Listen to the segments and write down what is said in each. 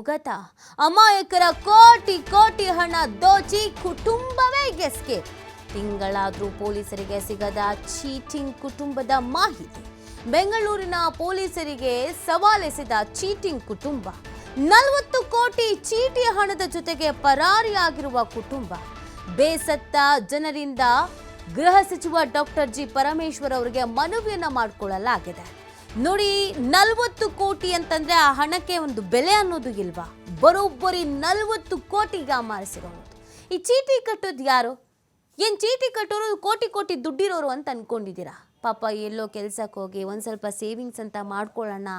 ಭೂಗತ ಅಮಾಯಕರ ಕೋಟಿ ಕೋಟಿ ಹಣ ದೋಚಿ ಕುಟುಂಬವೇ ಗೆಸ್ಕೆ. ತಿಂಗಳಾದ್ರೂ ಪೊಲೀಸರಿಗೆ ಸಿಗದ ಚೀಟಿಂಗ್ ಕುಟುಂಬದ ಮಾಹಿತಿ. ಬೆಂಗಳೂರಿನ ಪೊಲೀಸರಿಗೆ ಸವಾಲೆಸೆದ ಚೀಟಿಂಗ್ ಕುಟುಂಬ. ನಲವತ್ತು ಕೋಟಿ ಚೀಟಿ ಹಣದ ಜೊತೆಗೆ ಪರಾರಿಯಾಗಿರುವ ಕುಟುಂಬ. ಬೇಸತ್ತ ಜನರಿಂದ ಗೃಹ ಸಚಿವ ಡಾಕ್ಟರ್ ಜಿ ಪರಮೇಶ್ವರ್ ಅವರಿಗೆ ಮನವಿಯನ್ನ ಮಾಡಿಕೊಳ್ಳಲಾಗಿದೆ. ನೋಡಿ, ನಲ್ವತ್ತು ಕೋಟಿ ಅಂತಂದ್ರೆ ಆ ಹಣಕ್ಕೆ ಒಂದು ಬೆಲೆ ಅನ್ನೋದು ಇಲ್ವಾ? ಬರೋಬ್ಬರಿ ನಲ್ವತ್ತು ಕೋಟಿಗ ಮಾರಿಸಿರೋದು. ಈ ಚೀಟಿ ಕಟ್ಟೋದು ಯಾರು? ಏನು ಚೀಟಿ ಕಟ್ಟೋರು? ಕೋಟಿ ಕೋಟಿ ದುಡ್ಡಿರೋರು ಅಂತ ಅನ್ಕೊಂಡಿದ್ದೀರಾ? ಪಾಪ ಎಲ್ಲೋ ಕೆಲ್ಸಕ್ಕೆ ಹೋಗಿ ಒಂದು ಸ್ವಲ್ಪ ಸೇವಿಂಗ್ಸ್ ಅಂತ ಮಾಡ್ಕೊಳ್ಳೋಣ.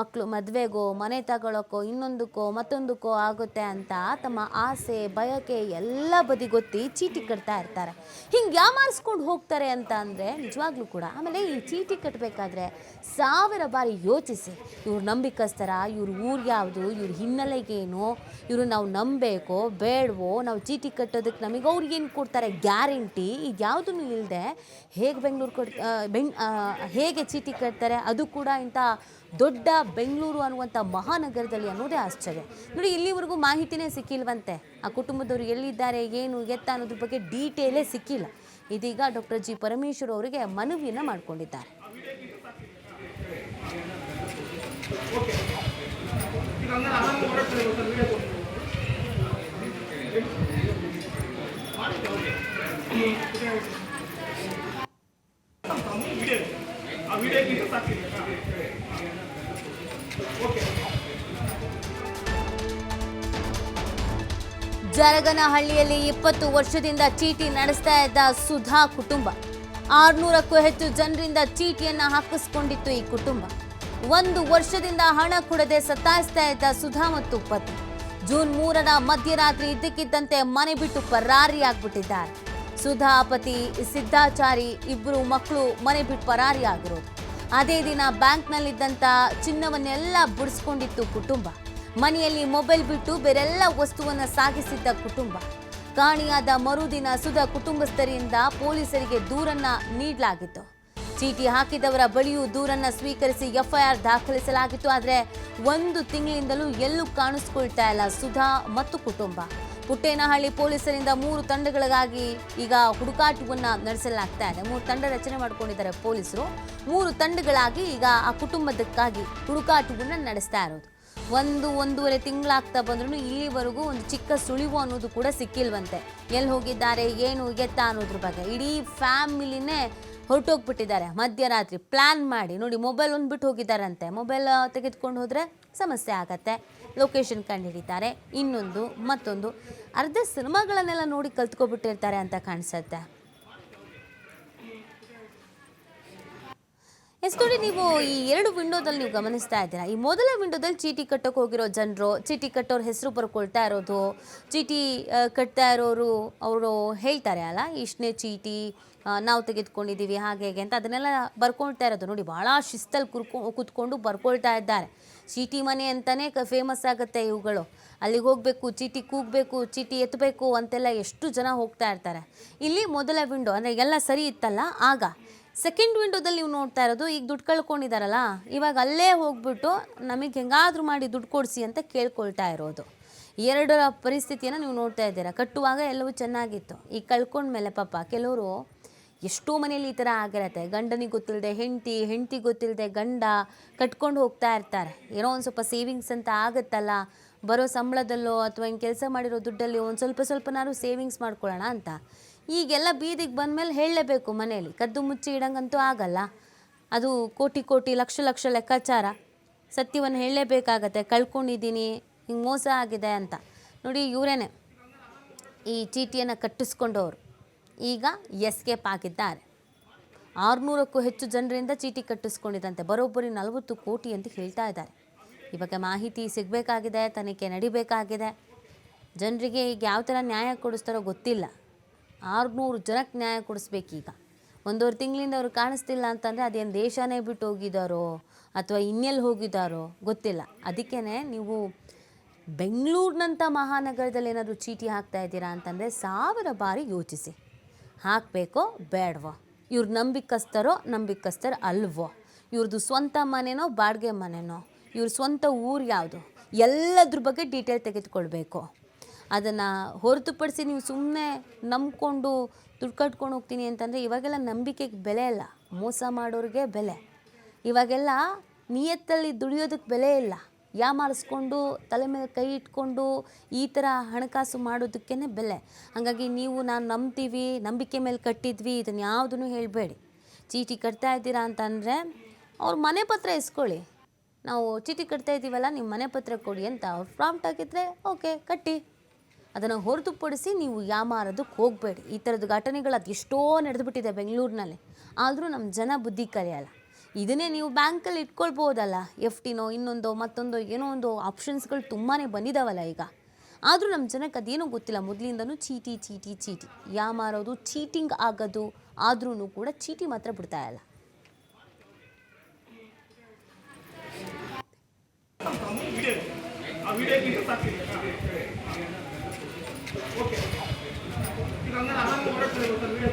ಮಕ್ಕಳು ಮದುವೆಗೋ, ಮನೆ ತಗೊಳಕ್ಕೋ, ಇನ್ನೊಂದಕ್ಕೋ, ಮತ್ತೊಂದಕ್ಕೋ ಆಗುತ್ತೆ ಅಂತ ತಮ್ಮ ಆಸೆ, ಬಯಕೆ ಎಲ್ಲ ಬದಿಗೊತ್ತಿ ಚೀಟಿ ಕಟ್ತಾ ಇರ್ತಾರೆ. ಹಿಂಗೆ ಯಾಮಾರಿಸ್ಕೊಂಡು ಹೋಗ್ತಾರೆ ಅಂತ ಅಂದರೆ ನಿಜವಾಗ್ಲೂ ಕೂಡ ಆಮೇಲೆ ಈ ಚೀಟಿ ಕಟ್ಟಬೇಕಾದ್ರೆ ಸಾವಿರ ಬಾರಿ ಯೋಚಿಸಿ. ಇವ್ರು ನಂಬಿಕಸ್ತರ ಇವ್ರ ಊರು ಯಾವುದು, ಇವ್ರ ಹಿನ್ನೆಲೆಗೇನು, ಇವರು ನಾವು ನಂಬಬೇಕೋ, ಬೇಡವೋ, ನಾವು ಚೀಟಿ ಕಟ್ಟೋದಕ್ಕೆ ನಮಗೆ ಅವ್ರಿಗೇನು ಏನು ಕೊಡ್ತಾರೆ? ಗ್ಯಾರಂಟಿ. ಇದು ಯಾವುದೂ ಇಲ್ಲದೆ ಹೇಗೆ ಬೆಂಗಳೂರು ಕೊಡ್ ಬೆಂಗ್ ಹೇಗೆ ಚೀಟಿ ಕಟ್ತಾರೆ ಅದು ಕೂಡ ಇಂಥ ದೊಡ್ಡ ಬೆಂಗಳೂರು ಅನ್ನುವಂಥ ಮಹಾನಗರದಲ್ಲಿ ಅನ್ನೋದೇ ಆಶ್ಚರ್ಯ. ನೋಡಿ, ಇಲ್ಲಿವರೆಗೂ ಮಾಹಿತಿನೇ ಸಿಕ್ಕಿಲ್ವಂತೆ. ಆ ಕುಟುಂಬದವರು ಎಲ್ಲಿದ್ದಾರೆ, ಏನು, ಎತ್ತ ಅನ್ನೋದ್ರ ಬಗ್ಗೆ ಡೀಟೇಲೇ ಸಿಕ್ಕಿಲ್ಲ. ಇದೀಗ ಡಾಕ್ಟರ್ ಜಿ ಪರಮೇಶ್ವರ್ ಅವರಿಗೆ ಮನವಿಯನ್ನು ಮಾಡಿಕೊಂಡಿದ್ದಾರೆ. ಜರಗನಹಳ್ಳಿಯಲ್ಲಿ ಇಪ್ಪತ್ತು ವರ್ಷದಿಂದ ಚೀಟಿ ನಡೆಸ್ತಾ ಇದ್ದ ಸುಧಾ ಕುಟುಂಬ. ಆರ್ನೂರಕ್ಕೂ ಹೆಚ್ಚು ಜನರಿಂದ ಚೀಟಿಯನ್ನ ಹಾಕಿಸ್ಕೊಂಡಿತ್ತು ಈ ಕುಟುಂಬ. ಒಂದು ವರ್ಷದಿಂದ ಹಣ ಕೊಡದೆ ಸತಾಯಿಸ್ತಾ ಇದ್ದ ಸುಧಾ ಮತ್ತು ಪತಿ. ಜೂನ್ ಮೂರರ ಮಧ್ಯರಾತ್ರಿ ಇದ್ದಕ್ಕಿದ್ದಂತೆ ಮನೆ ಬಿಟ್ಟು ಪರಾರಿಯಾಗ್ಬಿಟ್ಟಿದ್ದಾರೆ ಸುಧಾ, ಪತಿ, ಸಿದ್ಧಾಚಾರಿ ಇಬ್ಬರು ಮಕ್ಕಳು ಮನೆ ಬಿಟ್ಟು ಪರಾರಿಯಾಗಿರೋದು ಅದೇ ದಿನ ಬ್ಯಾಂಕ್ನಲ್ಲಿದ್ದಂಥ ಚಿನ್ನವನ್ನೆಲ್ಲ ಬಿಡಿಸ್ಕೊಂಡಿತ್ತು ಕುಟುಂಬ. ಮನೆಯಲ್ಲಿ ಮೊಬೈಲ್ ಬಿಟ್ಟು ಬೇರೆಲ್ಲ ವಸ್ತುವನ್ನು ಸಾಗಿಸಿದ್ದ ಕುಟುಂಬ. ಕಾಣಿಯಾದ ಮರುದಿನ ಸುಧಾ ಕುಟುಂಬಸ್ಥರಿಂದ ಪೊಲೀಸರಿಗೆ ದೂರನ್ನ ನೀಡಲಾಗಿತ್ತು. ಚೀಟಿ ಹಾಕಿದವರ ಬಳಿಯೂ ದೂರನ್ನ ಸ್ವೀಕರಿಸಿ ಎಫ್ಐಆರ್ ದಾಖಲಿಸಲಾಗಿತ್ತು, ಆದರೆ ಒಂದು ತಿಂಗಳಿಂದಲೂ ಎಲ್ಲೂ ಕಾಣಿಸ್ಕೊಳ್ತಾ ಇಲ್ಲ ಸುಧಾ ಮತ್ತು ಕುಟುಂಬ. ಪುಟ್ಟೇನಹಳ್ಳಿ ಪೊಲೀಸರಿಂದ ಮೂರು ತಂಡಗಳಿಗಾಗಿ ಈಗ ಹುಡುಕಾಟವನ್ನು ನಡೆಸಲಾಗ್ತಾ ಇದೆ. ಮೂರು ತಂಡ ರಚನೆ ಮಾಡ್ಕೊಂಡಿದ್ದಾರೆ ಪೊಲೀಸರು. ಮೂರು ತಂಡಗಳಾಗಿ ಈಗ ಆ ಕುಟುಂಬದಕ್ಕಾಗಿ ಹುಡುಕಾಟವನ್ನು ನಡೆಸ್ತಾ ಇರೋದು. ಒಂದು ಒಂದೂವರೆ ತಿಂಗಳಾಗ್ತಾ ಬಂದ್ರೂ ಇಲ್ಲಿವರೆಗೂ ಒಂದು ಚಿಕ್ಕ ಸುಳಿವು ಅನ್ನೋದು ಕೂಡ ಸಿಕ್ಕಿಲ್ವಂತೆ. ಎಲ್ಲಿ ಹೋಗಿದ್ದಾರೆ, ಏನು ಎತ್ತ ಅನ್ನೋದ್ರ ಬಗ್ಗೆ. ಇಡೀ ಫ್ಯಾಮಿಲಿನೇ ಹೊರಟೋಗ್ಬಿಟ್ಟಿದ್ದಾರೆ. ಮಧ್ಯರಾತ್ರಿ ಪ್ಲ್ಯಾನ್ ಮಾಡಿ ನೋಡಿ, ಮೊಬೈಲ್ ಒಂದು ಬಿಟ್ಟು ಹೋಗಿದ್ದಾರಂತೆ. ಮೊಬೈಲ್ ತೆಗೆದುಕೊಂಡು ಹೋದರೆ ಸಮಸ್ಯೆ ಆಗತ್ತೆ. ಲೊಕೇಶನ್ ಕಂಡುಹಿಡಿತಾರೆ ಇನ್ನೊಂದು ಮತ್ತೊಂದು. ಅರ್ಧ ಸಿನಿಮಾಗಳನ್ನೆಲ್ಲ ನೋಡಿ ಕಲ್ತ್ಕೊಬಿಟ್ಟಿರ್ತಾರೆ ಅಂತ ಕಾಣಿಸುತ್ತೆ. ಎಸ್ ನೀವು ಈ ಎರಡು ವಿಂಡೋದಲ್ಲಿ ನೀವು ಗಮನಿಸ್ತಾ ಇದ್ದೀರಾ? ಈ ಮೊದಲ ವಿಂಡೋದಲ್ಲಿ ಚೀಟಿ ಕಟ್ಟೋಕೆ ಹೋಗಿರೋ ಜನರು, ಚೀಟಿ ಕಟ್ಟೋರ ಹೆಸರು ಬರ್ಕೊಳ್ತಾ ಇರೋದು, ಚೀಟಿ ಕಟ್ತಾ ಇರೋರು ಅವರು ಹೇಳ್ತಾರೆ ಅಲ್ಲ, ಇಷ್ಟನೇ ಚೀಟಿ ನಾವು ತೆಗೆದುಕೊಂಡಿದ್ದೀವಿ, ಹಾಗೆ ಹೇಗೆ ಅಂತ ಅದನ್ನೆಲ್ಲ ಬರ್ಕೊಳ್ತಾ ಇರೋದು. ನೋಡಿ ಭಾಳ ಶಿಸ್ತಲ್ಲಿ ಕುರ್ಕೊ, ಕೂತ್ಕೊಂಡು ಬರ್ಕೊಳ್ತಾ ಇದ್ದಾರೆ. ಚೀಟಿ ಮನೆ ಅಂತಲೇ ಫೇಮಸ್ ಆಗುತ್ತೆ ಇವುಗಳು. ಅಲ್ಲಿಗೆ ಹೋಗಬೇಕು, ಚೀಟಿ ಕೂಗಬೇಕು, ಚೀಟಿ ಎತ್ತಬೇಕು ಅಂತೆಲ್ಲ ಎಷ್ಟು ಜನ ಹೋಗ್ತಾ ಇರ್ತಾರೆ. ಇಲ್ಲಿ ಮೊದಲ ವಿಂಡೋ, ಅಂದರೆ ಎಲ್ಲ ಸರಿ ಇತ್ತಲ್ಲ, ಆಗ ಸೆಕೆಂಡ್ ವಿಂಡೋದಲ್ಲಿ ನೀವು ನೋಡ್ತಾ ಇರೋದು, ಈಗ ದುಡ್ಡು ಕಳ್ಕೊಂಡಿದ್ದಾರಲ್ಲ ಇವಾಗ ಅಲ್ಲೇ ಹೋಗ್ಬಿಟ್ಟು ನಮಗೆ ಹೆಂಗಾದರೂ ಮಾಡಿ ದುಡ್ಡು ಕೊಡಿಸಿ ಅಂತ ಕೇಳ್ಕೊಳ್ತಾ ಇರೋದು. ಎರಡರ ಪರಿಸ್ಥಿತಿಯನ್ನು ನೀವು ನೋಡ್ತಾ ಇದ್ದೀರಾ. ಕಟ್ಟುವಾಗ ಎಲ್ಲವೂ ಚೆನ್ನಾಗಿತ್ತು. ಈಗ ಕಳ್ಕೊಂಡ್ಮೇಲೆ ಪಾಪ ಕೆಲವರು ಎಷ್ಟೋ ಮನೆಯಲ್ಲಿ ಈ ಥರ ಆಗಿರತ್ತೆ. ಗಂಡನಿಗೆ ಗೊತ್ತಿಲ್ಲದೆ ಹೆಂಡತಿ ಹೆಂಡತಿ ಗೊತ್ತಿಲ್ಲದೆ ಗಂಡ ಕಟ್ಕೊಂಡು ಹೋಗ್ತಾ ಇರ್ತಾರೆ. ಏನೋ ಒಂದು ಸ್ವಲ್ಪ ಸೇವಿಂಗ್ಸ್ ಅಂತ ಆಗುತ್ತಲ್ಲ, ಬರೋ ಸಂಬಳದಲ್ಲೋ ಅಥವಾ ಹಿಂಗೆ ಕೆಲಸ ಮಾಡಿರೋ ದುಡ್ಡಲ್ಲಿ ಒಂದು ಸ್ವಲ್ಪ ಸ್ವಲ್ಪನಾದ್ರು ಸೇವಿಂಗ್ಸ್ ಮಾಡ್ಕೊಳ್ಳೋಣ ಅಂತ. ಈಗೆಲ್ಲ ಬೀದಿಗೆ ಬಂದಮೇಲೆ ಹೇಳಲೇಬೇಕು ಮನೆಯಲ್ಲಿ. ಕದ್ದು ಮುಚ್ಚಿ ಇಡಂಗಂತೂ ಆಗಲ್ಲ. ಅದು ಕೋಟಿ ಕೋಟಿ, ಲಕ್ಷ ಲಕ್ಷ ಲೆಕ್ಕಾಚಾರ. ಸತ್ಯವನ್ನು ಹೇಳಲೇಬೇಕಾಗತ್ತೆ. ಕಳ್ಕೊಂಡಿದ್ದೀನಿ, ಹಿಂಗೆ ಮೋಸ ಆಗಿದೆ ಅಂತ. ನೋಡಿ, ಇವರೇನೆ. ಈ ಚೀಟಿಯನ್ನು ಕಟ್ಟಿಸ್ಕೊಂಡವರು. ಈಗ ಎಸ್ಕೇಪ್ ಆಗಿದ್ದಾರೆ. ಆರುನೂರಕ್ಕೂ ಹೆಚ್ಚು ಜನರಿಂದ ಚೀಟಿ ಕಟ್ಟಿಸ್ಕೊಂಡಿದ್ದಂತೆ. ಬರೋಬ್ಬರಿ ನಲವತ್ತು ಕೋಟಿ ಅಂತ ಹೇಳ್ತಾ ಇದ್ದಾರೆ. ಇವಾಗ ಮಾಹಿತಿ ಸಿಗಬೇಕಾಗಿದೆ, ತನಿಖೆ ನಡಿಬೇಕಾಗಿದೆ. ಜನರಿಗೆ ಈಗ ಯಾವ ಥರ ನ್ಯಾಯ ಕೊಡಿಸ್ತಾರೋ ಗೊತ್ತಿಲ್ಲ. ಆರುನೂರು ಜನಕ್ಕೆ ನ್ಯಾಯ ಕೊಡಿಸ್ಬೇಕೀಗ. ಒಂದೂವರೆ ತಿಂಗಳಿಂದ ಅವ್ರು ಕಾಣಿಸ್ತಿಲ್ಲ ಅಂತಂದರೆ ಅದೇನು ದೇಶನೇ ಬಿಟ್ಟು ಹೋಗಿದ್ದಾರೋ ಅಥವಾ ಇನ್ನೆಲ್ಲಿ ಹೋಗಿದ್ದಾರೋ ಗೊತ್ತಿಲ್ಲ. ಅದಕ್ಕೇ ನೀವು ಬೆಂಗಳೂರಿನಂಥ ಮಹಾನಗರದಲ್ಲಿ ಏನಾದರೂ ಚೀಟಿ ಹಾಕ್ತಾ ಇದ್ದೀರಾ ಅಂತಂದರೆ ಸಾವಿರ ಬಾರಿ ಯೋಚಿಸಿ. ಹಾಕಬೇಕೋ ಬೇಡವೋ? ಇವ್ರು ನಂಬಿಕಸ್ತರೋ ನಂಬಿಕಸ್ತರ ಅಲ್ವೋ? ಇವ್ರದ್ದು ಸ್ವಂತ ಮನೆನೋ ಬಾಡಿಗೆ ಮನೆನೋ? ಇವ್ರ ಸ್ವಂತ ಊರು ಯಾವುದು? ಎಲ್ಲದ್ರ ಬಗ್ಗೆ ಡೀಟೇಲ್ ತೆಗೆದುಕೊಳ್ಬೇಕು? ಅದನ್ನು ಹೊರತುಪಡಿಸಿ ನೀವು ಸುಮ್ಮನೆ ನಂಬಿಕೊಂಡು ದುಡ್ಡು ಕಟ್ಕೊಂಡು ಹೋಗ್ತೀನಿ ಅಂತಂದರೆ ಇವಾಗೆಲ್ಲ ನಂಬಿಕೆಗೆ ಬೆಲೆ ಇಲ್ಲ ಮೋಸ ಮಾಡೋರಿಗೆ ಬೆಲೆ. ಇವಾಗೆಲ್ಲ ನಿಯತ್ತಲ್ಲಿ ದುಡಿಯೋದಕ್ಕೆ ಬೆಲೆ ಇಲ್ಲ. ಯಾಮಾರಿಸ್ಕೊಂಡು ತಲೆ ಮೇಲೆ ಕೈ ಇಟ್ಕೊಂಡು ಈ ಥರ ಹಣಕಾಸು ಮಾಡೋದಕ್ಕೇ ಬೆಲೆ. ಹಾಗಾಗಿ ನೀವು ನಾನು ನಂಬ್ತೀವಿ, ನಂಬಿಕೆ ಮೇಲೆ ಕಟ್ಟಿದ್ವಿ ಇದನ್ನು ಯಾವುದನ್ನು ಹೇಳಬೇಡಿ. ಚೀಟಿ ಕಟ್ತಾ ಇದ್ದೀರಾ ಅಂತಂದರೆ ಅವ್ರ ಮನೆ ಪತ್ರ ಇಸ್ಕೊಳ್ಳಿ. ನಾವು ಚೀಟಿ ಕಟ್ತಾ ಇದ್ದೀವಲ್ಲ ನಿಮ್ಮ ಮನೆ ಪತ್ರ ಕೊಡಿ ಅಂತ ಅವ್ರು ಪ್ರಾಂಪ್ಟ್ ಆಗಿದ್ದರೆ ಓಕೆ ಕಟ್ಟಿ. ಅದನ್ನು ಹೊರತುಪಡಿಸಿ ನೀವು ಯಾಮಾರೋದಕ್ಕೆ ಹೋಗಬೇಡಿ. ಈ ಥರದ ಘಟನೆಗಳು ಅದೆಷ್ಟೋ ನಡೆದುಬಿಟ್ಟಿದೆ ಬೆಂಗಳೂರಿನಲ್ಲಿ. ಆದರೂ ನಮ್ಮ ಜನ ಬುದ್ಧಿ ಕಲಿಯಲ್ಲ. ಇದನ್ನೇ ನೀವು ಬ್ಯಾಂಕಲ್ಲಿ ಇಟ್ಕೊಳ್ಬೋದಲ್ಲ. ಎಫ್ ಟಿನೋ ಇನ್ನೊಂದೋ, ಮತ್ತೊಂದೋ, ಏನೋ ಒಂದು ಆಪ್ಷನ್ಸ್ಗಳು ತುಂಬಾ ಬಂದಿದ್ದಾವಲ್ಲ ಈಗ. ಆದರೂ ನಮ್ಮ ಜನಕ್ಕೆ ಅದೇನೂ ಗೊತ್ತಿಲ್ಲ. ಮೊದಲಿಂದನೂ ಚೀಟಿ ಚೀಟಿ ಚೀಟಿ. ಯಾಮಾರೋದು ಚೀಟಿಂಗ್ ಆಗೋದು ಆದ್ರೂ ಕೂಡ ಚೀಟಿ ಮಾತ್ರ ಬಿಡ್ತಾ ಇಲ್ಲ. ಓಕೆ ಈಗ ಹಂಗಾರೆ ಆರಾಮ ಹೊರಡ್ತಾರೆ ಗೊತ್ತಾ ವಿಡಿಯೋ